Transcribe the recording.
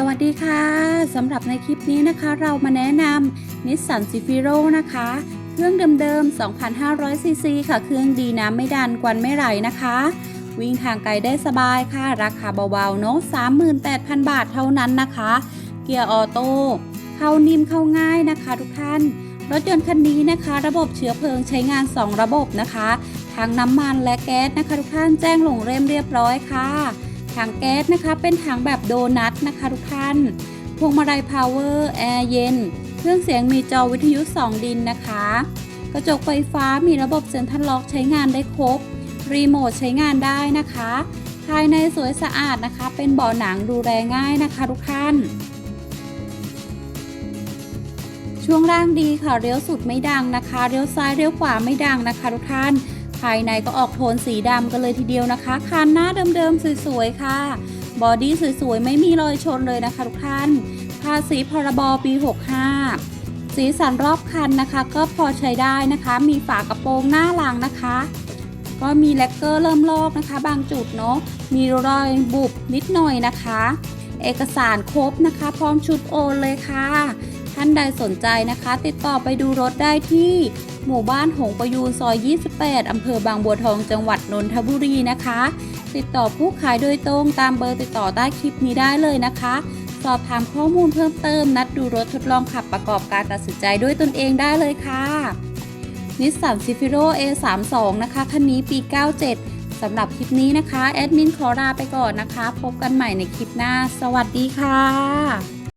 สวัสดีค่ะสำหรับในคลิปนี้นะคะเรามาแนะนำนิสสันซิฟิโรนะคะ เครื่องเดิมๆ 2,500 ซีซีค่ะ เครื่องดีน้ำไม่ดันกวนไม่ไหลนะคะ วิ่งทางไกลได้สบายค่ะ ราคาเบาๆเนาะ38,000 บาทเท่านั้นนะคะ เกียร์ออโต้เข้านิ่มเข้าง่ายนะคะทุกท่าน รถยนต์คันนี้นะคะ ระบบเชื้อเพลิงใช้งาน 2 ระบบนะคะ ทั้งน้ำมันและแก๊สนะคะ ทุกท่านแจ้งลงเล่มเรียบร้อยค่ะ ถังแก๊สนะคะ เป็นถังแบบโดนัทนะคะทุกท่านพวงมาลัยพาวเวอร์แอร์เย็น เครื่องเสียงมีจอวิทยุ 2 ดินนะคะ กระจกไฟฟ้ามีระบบเซ็นทรัลล็อกใช้งานได้ครบ รีโมทใช้งานได้นะคะ ภายในสวยสะอาดนะคะ เป็นเบาะหนังดูแลง่ายนะคะทุกท่าน ช่วงล่างดีค่ะเลี้ยวสุดไม่ดังนะคะเลี้ยวซ้ายเลี้ยวขวาไม่ดังนะคะทุกท่าน ภายในก็ออกโทนสีดำกันเลยทีเดียวนะคะ คันหน้าเดิมๆสวยๆค่ะ บอดี้สวยๆ ไม่มีรอยชนเลยนะคะทุกท่าน ภาษีพรบปี 65 สีสันรอบคันนะคะ ก็พอใช้ได้นะคะ มีฝากระโปรงหน้าหลังนะคะ ก็มีแลกเกอร์เริ่มลอกนะคะ บางจุดเนาะ มีรอยบุบนิดหน่อยนะคะ เอกสารครบนะคะ พร้อมชุดโอนเลยค่ะ ท่านใดสนใจนะคะ ติดต่อไปดูรถได้ที่ หมู่บ้านหงประยูนซอย 28 อำเภอบางบัวทองจังหวัดนนทบุรีนะคะ ติดต่อผู้ขายโดยตรงตามเบอร์ติดต่อใต้คลิปนี้ได้เลยนะคะ สอบถามข้อมูลเพิ่มเติม นัดดูรถทดลองขับประกอบการตัดสินใจด้วยตนเองได้เลยค่ะนิสสันซิฟิโร A32 นะคะคันนี้ปี 97 สำหรับคลิปนี้นะคะ แอดมินขอลาไปก่อนนะคะ พบกันใหม่ในคลิปหน้า สวัสดีค่ะ